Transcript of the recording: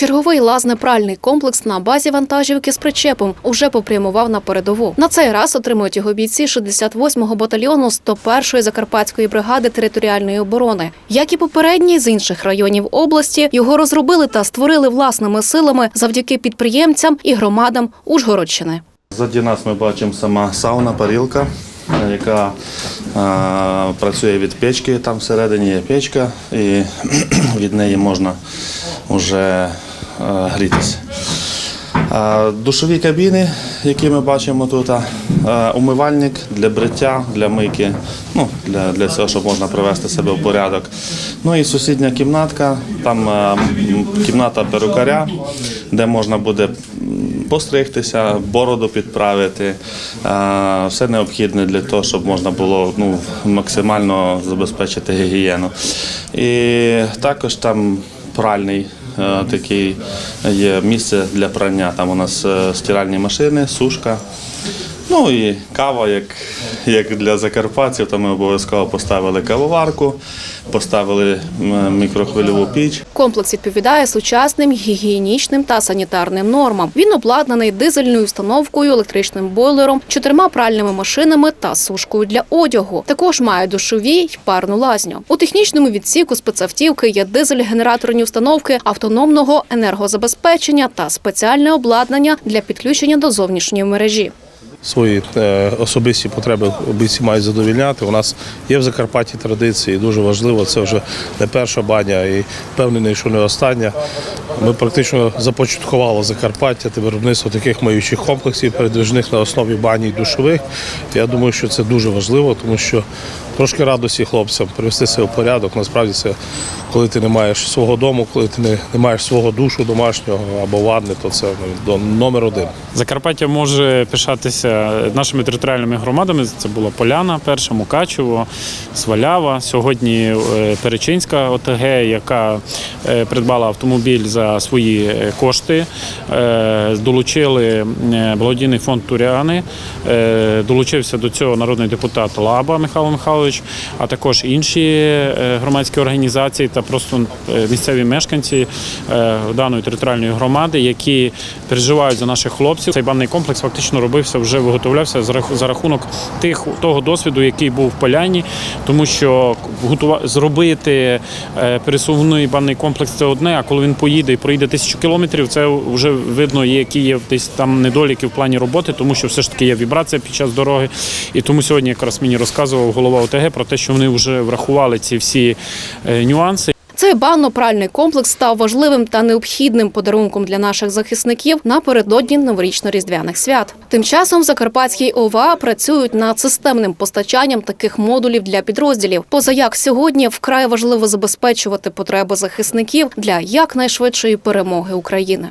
Черговий лазне-пральний комплекс на базі вантажівки з причепом уже попрямував на передову. На цей раз отримують його бійці 68-го батальйону 101-ї закарпатської бригади територіальної оборони. Як і попередній з інших районів області, його розробили та створили власними силами завдяки підприємцям і громадам Ужгородщини. Ззаді нас ми бачимо сама сауна, парілка, яка е, працює від печки. Там всередині є печка, і від неї можна вже грітися. Е, Душові кабіни, які ми бачимо тут, е, умивальник для бриття, для мийки, ну, для, для цього, щоб можна привести себе в порядок. Ну і сусідня кімнатка, там е, кімната перукаря, де можна буде постригтися, бороду підправити. е, Все необхідне для того, щоб можна було ну, максимально забезпечити гігієну. І також там пральний е, такий є місце для прання. Там у нас е, стиральні машини, сушка. Ну і кава, як, як для закарпатців, то ми обов'язково поставили кавоварку, поставили мікрохвильову піч. Комплекс відповідає сучасним гігієнічним та санітарним нормам. Він обладнаний дизельною установкою, електричним бойлером, чотирма пральними машинами та сушкою для одягу. Також має душові й парну лазню. У технічному відсіку спецавтівки є дизель-генераторні установки автономного енергозабезпечення та спеціальне обладнання для підключення до зовнішньої мережі. Свої е, особисті потреби бійці мають задовільняти. У нас є в Закарпатті традиції, дуже важливо. Це вже не перша баня і впевнений, що не остання. Ми практично започаткували Закарпаття та виробництво таких маючих комплексів передвижних на основі бані і душових. Я думаю, що це дуже важливо, тому що трошки радості хлопцям привести себе в порядок. Насправді це коли ти не маєш свого дому, коли ти не, не маєш свого душу домашнього або ванни, то це ну, номер один. Закарпаття може пишатися нашими територіальними громадами. Це була Поляна, перша Мукачево, Свалява. Сьогодні е, Перечинська ОТГ, яка е, придбала автомобіль за свої е, кошти. Долучили благодійний фонд Туряни. Долучився до цього народний депутат Лаба Михайло Михайлович, а також інші е, громадські організації та просто е, місцеві мешканці е, даної територіальної громади, які переживають за наших хлопців. Цей банний комплекс фактично робився, вже виготовлявся за рахунок тих того досвіду, який був в Поляні, тому що зробити е, пересувний банний комплекс це одне. А коли він поїде і проїде тисячу кілометрів, це вже видно, які є десь там недоліки в плані роботи, тому що все ж таки є вібрація під час дороги. І тому сьогодні якраз мені розказував голова ОТГ про те, що вони вже врахували ці всі е, нюанси. Цей банно-пральний комплекс став важливим та необхідним подарунком для наших захисників напередодні новорічно-різдвяних свят. Тим часом в Закарпатській ОВА працюють над системним постачанням таких модулів для підрозділів. Поза як сьогодні вкрай важливо забезпечувати потреби захисників для якнайшвидшої перемоги України.